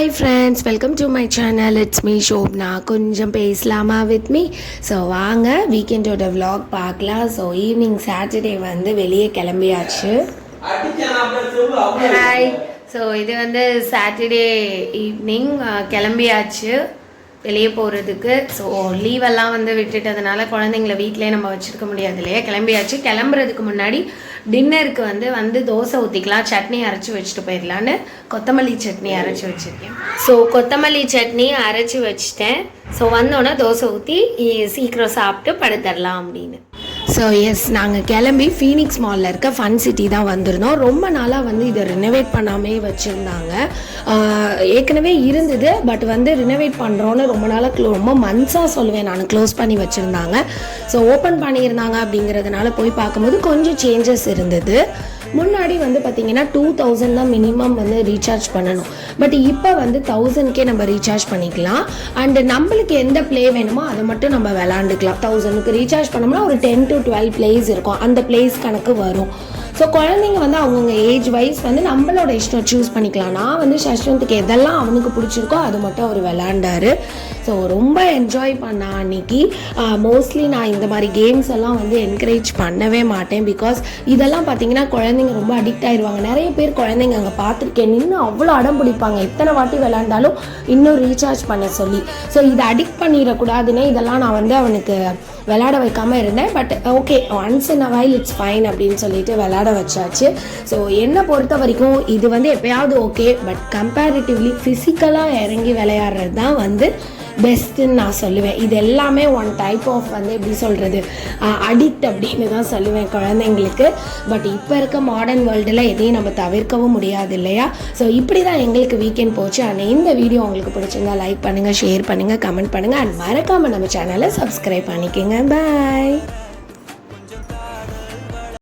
Hi friends welcome to my channel it's me Shobna கொஞ்சம் பேசலாமா with me so வாங்க வீக்கெண்டோட விலாக் பார்க்கலாம். ஸோ ஈவினிங் சாட்டர்டே வந்து வெளியே கிளம்பியாச்சு. ஹாய் ஸோ இது வந்து சாட்டர்டே ஈவினிங் கிளம்பியாச்சு. வெளியே போகிறதுக்கு ஸோ லீவெல்லாம் வந்து விட்டுட்டதுனால குழந்தைங்கள வீட்டிலே நம்ம வச்சுருக்க முடியாது இல்லையா? கிளம்பியாச்சு. கிளம்புறதுக்கு முன்னாடி டின்னருக்கு வந்து வந்து தோசை ஊற்றிக்கலாம் சட்னி அரைச்சி வச்சுட்டு போயிடலான்னு கொத்தமல்லி சட்னி அரைச்சி வச்சுருக்கேன். ஸோ கொத்தமல்லி சட்னி அரைச்சி வச்சுட்டேன். ஸோ வந்தோடனே தோசை ஊற்றி சீக்கிரம் சாப்பிட்டு படுத்துடலாம் அப்படின்னு. ஸோ எஸ் நாங்கள் கிளம்பி ஃபீனிக்ஸ் மாலில் இருக்க ஃபன் சிட்டி தான் வந்திருந்தோம். ரொம்ப நாளாக வந்து இதை ரினோவேட் பண்ணாமே வச்சுருந்தாங்க. ஏற்கனவே இருந்தது பட் வந்து ரினோவேட் பண்ணுறோன்னு ரொம்ப நாளாக க்ளோ ரொம்ப மந்த்ஸாக சொல்லுவேன் நான். க்ளோஸ் பண்ணி வச்சுருந்தாங்க. ஸோ ஓப்பன் பண்ணியிருந்தாங்க அப்படிங்கிறதுனால போய் பார்க்கும்போது கொஞ்சம் சேஞ்சஸ் இருந்தது. முன்னாடி வந்து பார்த்தீங்கன்னா டூ தௌசண்ட் தான் மினிமம் வந்து ரீசார்ஜ் பண்ணணும். பட் இப்போ வந்து தௌசண்ட்கே நம்ம ரீசார்ஜ் பண்ணிக்கலாம். அண்டு நம்மளுக்கு எந்த ப்ளே வேணுமோ அதை மட்டும் நம்ம விளாண்டுக்கலாம். தௌசண்ட்க்கு ரீசார்ஜ் பண்ணோம்னா ஒரு டென் டு டுவெல் பிளேஸ் இருக்கும். அந்த பிளேஸ் கணக்கு வரும். ஸோ குழந்தைங்க வந்து அவங்கவுங்க ஏஜ் வைஸ் வந்து நம்மளோட இஷ்டம் சூஸ் பண்ணிக்கலாம். நான் வந்து சஷ்வந்த்க்கு எதெல்லாம் அவனுக்கு பிடிச்சிருக்கோ அது மட்டும் அவர் விளாண்டாரு ஸோ ரொம்ப என்ஜாய் பண்ணான் அன்னைக்கு. மோஸ்ட்லி நான் இந்த மாதிரி கேம்ஸ் எல்லாம் வந்து என்கரேஜ் பண்ணவே மாட்டேன் பிகாஸ் இதெல்லாம் பார்த்தீங்கன்னா குழந்தைங்க ரொம்ப அடிக்ட் ஆயிடுவாங்க நிறைய பேர் குழந்தைங்க அங்கே பார்த்துருக்கேன் நின்று அவ்வளோ அடம் பிடிப்பாங்க. எத்தனை வாட்டி விளாண்டாலும் இன்னும் ரீசார்ஜ் பண்ண சொல்லி. ஸோ இதை அடிக்ட் பண்ணிடக்கூடாதுன்னே இதெல்லாம் நான் வந்து அவனுக்கு விளாட வைக்காமல் இருந்தேன். But okay once in a while it's fine அப்படின்னு சொல்லிட்டு விளாட வச்சாச்சு. ஸோ என்னை பொறுத்த வரைக்கும் இது வந்து எப்பயாவது ஓகே பட் கம்பேரிட்டிவ்லி ஃபிசிக்கலாக இறங்கி விளையாடுறது தான் வந்து பெஸ்ட்டுன்னு நான் சொல்லுவேன். இது எல்லாமே ஒன் டைப் ஆஃப் வந்து எப்படி சொல்கிறது அடிக்ட் அப்படின்னு தான் சொல்லுவேன் குழந்தைங்களுக்கு. பட் இப்போ இருக்க மாடர்ன் வேர்ல்டில் எதையும் நம்ம தவிர்க்கவும் முடியாது இல்லையா? ஸோ இப்படி தான் எங்களுக்கு வீக்கெண்ட் போச்சு. அண்ட் இந்த வீடியோ உங்களுக்கு பிடிச்சிருந்தா லைக் பண்ணுங்கள் ஷேர் பண்ணுங்கள் கமெண்ட் பண்ணுங்கள் அண்ட் மறக்காமல் நம்ம சேனலை சப்ஸ்கிரைப் பண்ணிக்கோங்க. பாய்